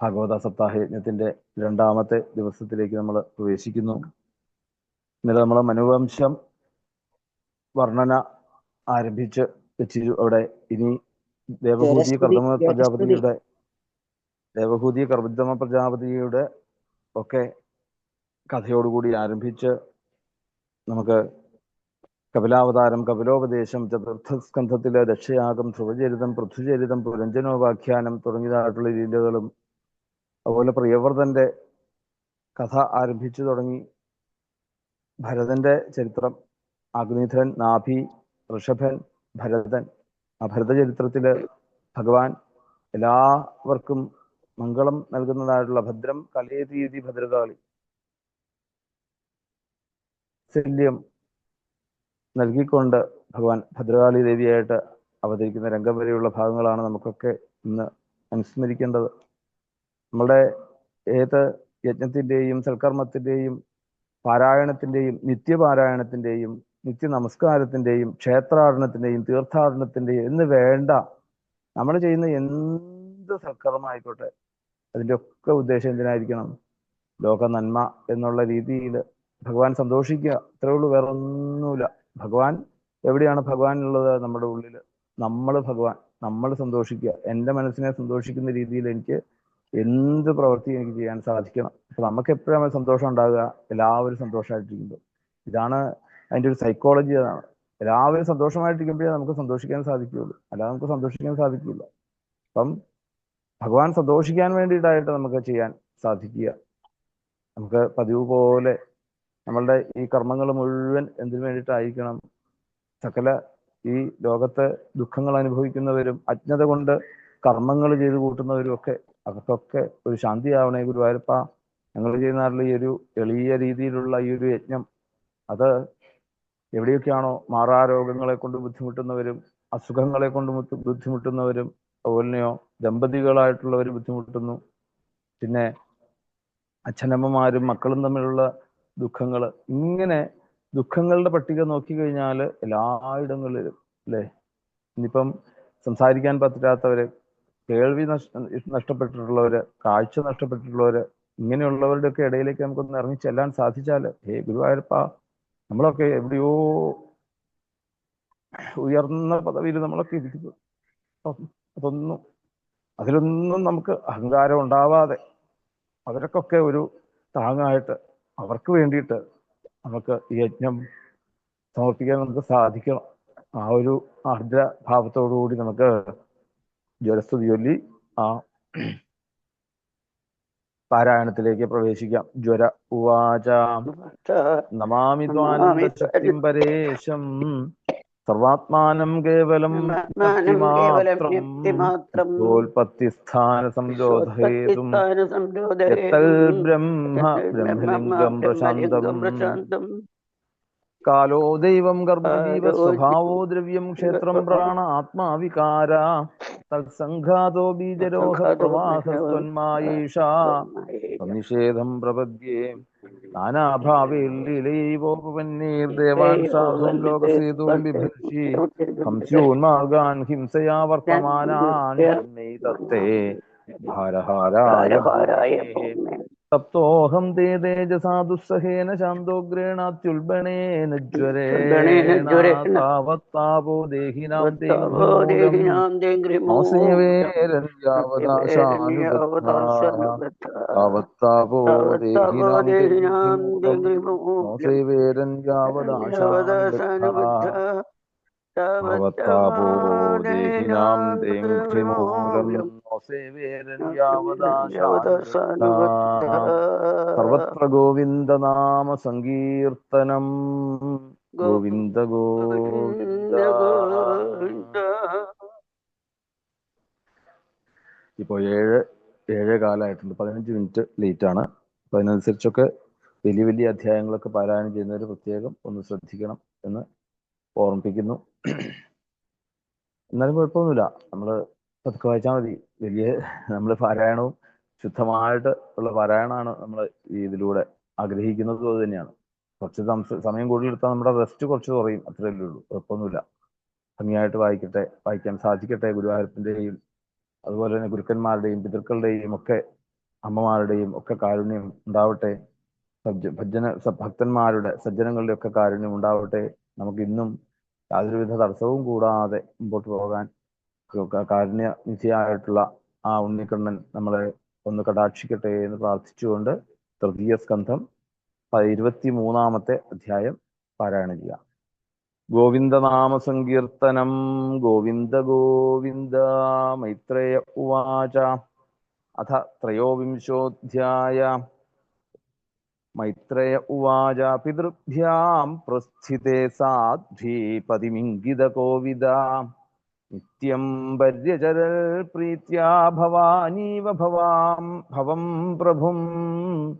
ഭാഗവത സപ്താഹ യജ്ഞത്തിന്റെ രണ്ടാമത്തെ ദിവസത്തിലേക്ക് നമ്മൾ പ്രവേശിക്കുന്നു. ഇന്നലെ നമ്മൾ മനുവംശം വർണന ആരംഭിച്ച് വെച്ചിരു അവിടെ ഇനി ദേവഭൂതി കർമ്മ പ്രജാപതിയുടെ ദേവഭൂതി കർദമ പ്രജാപതിയുടെ ഒക്കെ കഥയോടുകൂടി ആരംഭിച്ച് നമുക്ക് കപിലാവതാരം കപിലോപദേശം ചതുർത്ഥ സ്കന്ധത്തിലെ ദക്ഷയാഗം ധ്രുവചരിതം പൃഥ്വിചരിതം പുരഞ്ജനോപാഖ്യാനം തുടങ്ങിയതായിട്ടുള്ള രീതികളും അതുപോലെ പ്രിയവ്രതന്റെ കഥ ആരംഭിച്ചു തുടങ്ങി. ഭരതന്റെ ചരിത്രം അഗ്നിധൻ നാഭി ഋഷഭൻ ഭരതൻ ആ ഭരത ചരിത്രത്തിൽ ഭഗവാൻ എല്ലാവർക്കും മംഗളം നൽകുന്നതായിട്ടുള്ള ഭദ്രം കലയതീതി ഭദ്രകാളി ശല്യം നൽകിക്കൊണ്ട് ഭഗവാൻ ഭദ്രകാളി ദേവിയായിട്ട് അവതരിക്കുന്ന രംഗം വരെയുള്ള ഭാഗങ്ങളാണ് നമുക്കൊക്കെ ഇന്ന് അനുസ്മരിക്കേണ്ടത് നമ്മുടെ ഏത് യജ്ഞത്തിന്റെയും സൽക്കർമ്മത്തിന്റെയും പാരായണത്തിന്റെയും നിത്യപാരായണത്തിന്റെയും നിത്യ നമസ്കാരത്തിന്റെയും ക്ഷേത്രാടനത്തിന്റെയും തീർത്ഥാടനത്തിന്റെയും എന്ന് വേണ്ട. നമ്മൾ ചെയ്യുന്ന എന്ത് സൽക്കർമ്മമായിക്കോട്ടെ അതിന്റെ ഒക്കെ ഉദ്ദേശം എന്തിനായിരിക്കണം? ലോക നന്മ എന്നുള്ള രീതിയിൽ ഭഗവാൻ സന്തോഷിക്കുക. അത്രേ ഉള്ളൂ വേറെ ഒന്നുമില്ല ഭഗവാൻ എവിടെയാണ് ഭഗവാൻ ഉള്ളത് നമ്മുടെ ഉള്ളിൽ നമ്മൾ ഭഗവാൻ നമ്മൾ സന്തോഷിക്കുക. എന്റെ മനസ്സിനെ സന്തോഷിക്കുന്ന രീതിയിൽ എനിക്ക് എന്ത് പ്രവൃത്തി എനിക്ക് ചെയ്യാൻ സാധിക്കണം. അപ്പൊ നമുക്ക് എപ്പോഴാണ് സന്തോഷം ഉണ്ടാകുക. എല്ലാവരും സന്തോഷമായിട്ടിരിക്കുമ്പോൾ. ഇതാണ് അതിന്റെ ഒരു സൈക്കോളജി അതാണ്. എല്ലാവരും സന്തോഷമായിട്ടിരിക്കുമ്പോഴേ നമുക്ക് സന്തോഷിക്കാൻ സാധിക്കുകയുള്ളൂ. അല്ലാതെ നമുക്ക് സന്തോഷിക്കാൻ സാധിക്കില്ല. അപ്പം ഭഗവാൻ സന്തോഷിക്കാൻ വേണ്ടിയിട്ടായിട്ട് നമുക്ക് ചെയ്യാൻ സാധിക്കുക. നമുക്ക് പതിവ് പോലെ നമ്മളുടെ ഈ കർമ്മങ്ങൾ മുഴുവൻ എന്തിനു വേണ്ടിയിട്ടായിരിക്കണം? സകല ഈ ലോകത്തെ ദുഃഖങ്ങൾ അനുഭവിക്കുന്നവരും അജ്ഞത കൊണ്ട് കർമ്മങ്ങൾ ചെയ്തു കൂട്ടുന്നവരും ഒക്കെ അവർക്കൊക്കെ ഒരു ശാന്തിയാവണേ ഗുരുവായൂരപ്പ. ഞങ്ങൾ ചെയ്യുന്ന ഈ ഒരു എളിയ രീതിയിലുള്ള ഈ ഒരു യജ്ഞം അത് എവിടെയൊക്കെയാണോ മാറാരോഗങ്ങളെ കൊണ്ട് ബുദ്ധിമുട്ടുന്നവരും അസുഖങ്ങളെ കൊണ്ട് ബുദ്ധിമുട്ടുന്നവരും അതുപോലെയോ ദമ്പതികളായിട്ടുള്ളവർ ബുദ്ധിമുട്ടുന്നു. പിന്നെ അച്ഛനമ്മമാരും മക്കളും തമ്മിലുള്ള ദുഃഖങ്ങൾ ഇങ്ങനെ ദുഃഖങ്ങളുടെ പട്ടിക നോക്കിക്കഴിഞ്ഞാൽ എല്ലായിടങ്ങളിലും അല്ലേ ഇനിയിപ്പം സംസാരിക്കാൻ പറ്റാത്തവര് കേൾവി നഷ്ട നഷ്ടപ്പെട്ടിട്ടുള്ളവര് കാഴ്ച നഷ്ടപ്പെട്ടിട്ടുള്ളവര് ഇങ്ങനെയുള്ളവരുടെ ഒക്കെ ഇടയിലേക്ക് നമുക്കൊന്ന് ഇറങ്ങി ചെല്ലാൻ സാധിച്ചാൽ ഹേ ഗുരുവായൂരപ്പ നമ്മളൊക്കെ എവിടെയോ ഉയർന്ന പദവിയിൽ നമ്മളൊക്കെ ഇരിക്കുന്നു. അതൊന്നും അതിലൊന്നും നമുക്ക് അഹങ്കാരം ഉണ്ടാവാതെ അവരൊക്കെ ഒരു താങ്ങായിട്ട് അവർക്ക് വേണ്ടിയിട്ട് നമുക്ക് യജ്ഞം സമർപ്പിക്കാൻ നമുക്ക് സാധിക്കണം. ആ ഒരു ആർദ്ര ഭാവത്തോടു കൂടി നമുക്ക് ജലസ്തുതി ചൊല്ലി ആ പാരായണത്തിലേക്ക് പ്രവേശിക്കാം. ജ്വര ഉവാച. നമാമി പരേശം. സർവാത്മാനം കേവലം ജ്ഞപ്തിമാത്രം സംരോധേതും ബ്രഹ്മ ബ്രഹ്മലിംഗം പ്രശാന്തം. പ്രശാന്തം. കാലോ ദൈവം കാലോ സ്വഭാവോ ദ്രവ്യം ക്ഷേത്രം പ്രാണ ആത്മാവികാര തത്സംഘാതോ ബീജരോഹ പ്രവാഹസ്വന്മായേഷ നിഷേധം പ്രപദ്യേ. നാനാഭാവേർലീലൈവോപന്നീർദേവാൻ സാധും ലോകസേതും ബിഭർഷി ഹംസ്യോന്മാർഗാൻ ഹിംസയാ വർത്തമാനാൻ തത്തേ. ഭാരഹാരായ तप्तोऽहं ते तेजसा दुस्सहेन शान्दोग्रेणात्युल्बणेन ज्वरेण तावत्तापो देहिनां तावत्तापो देहिनां यावदाशानुबद्धा तावत्तापो देहिनां देङ्घ्रिमूलम् സർവത്ര ഗോവിന്ദനാമ സങ്കീർത്തനം ഗോവിന്ദ ഗോവിന്ദ ഇപ്പോൾ ഏഴ് ഏഴേ കാലമായിട്ടുണ്ട് പതിനഞ്ച് മിനിറ്റ് ലേറ്റ് ആണ് അപ്പൊ അതിനനുസരിച്ചൊക്കെ വലിയ വലിയ അധ്യായങ്ങളൊക്കെ പാരായണം ചെയ്യുന്നവർ പ്രത്യേകം ഒന്ന് ശ്രദ്ധിക്കണം എന്ന് ഓർമ്മിപ്പിക്കുന്നു. എന്നാലും കുഴപ്പമൊന്നുമില്ല. നമ്മൾ പതുക്കെ വായിച്ചാൽ മതി. വലിയ നമ്മൾ പാരായണവും ശുദ്ധമായിട്ട് ഉള്ള പാരായണമാണ് നമ്മൾ ഇതിലൂടെ ആഗ്രഹിക്കുന്നതും അത് തന്നെയാണ്. കുറച്ച് സമയം കൂടുതൽ എടുത്താൽ നമ്മുടെ റെസ്റ്റ് കുറച്ച് കുറയും അത്രയല്ലേ ഉള്ളൂ. കുഴപ്പമൊന്നുമില്ല. ഭംഗിയായിട്ട് വായിക്കട്ടെ വായിക്കാൻ സാധിക്കട്ടെ ഗുരുവായൂരത്തിന്റെയും അതുപോലെ തന്നെ ഗുരുക്കന്മാരുടെയും പിതൃക്കളുടെയും ഒക്കെ അമ്മമാരുടെയും ഒക്കെ കാരുണ്യം ഉണ്ടാവട്ടെ. ഭജന ഭക്തന്മാരുടെ സജ്ജനങ്ങളുടെ ഒക്കെ കാരുണ്യം ഉണ്ടാവട്ടെ. നമുക്ക് ഇന്നും യാതൊരുവിധ തടസ്സവും കൂടാതെ മുമ്പോട്ട് പോകാൻ കാരുണ്യ നിധിയായിട്ടുള്ള ആ ഉണ്ണിക്കണ്ണൻ നമ്മളെ ഒന്ന് കടാക്ഷിക്കട്ടെ എന്ന് പ്രാർത്ഥിച്ചുകൊണ്ട് തൃതീയ സ്കന്ധം ഇരുപത്തി മൂന്നാമത്തെ അധ്യായം പാരായണം ചെയ്യാം ഗോവിന്ദനാമ സങ്കീർത്തനം. ഗോവിന്ദ ഗോവിന്ദ മൈത്രേയ ഉവാച. അഥ ത്രയോവിംശോധ്യായ. മൈത്രേയ ഉവാച. പിതൃഭ്യാം പ്രസ്ഥിതേ സാധ്വീപതിമിംഗിതകോവിദ നിത്യം नित्यं वर्यजरल्प्रीत्या भवानीव भवां भवं प्रभुम्।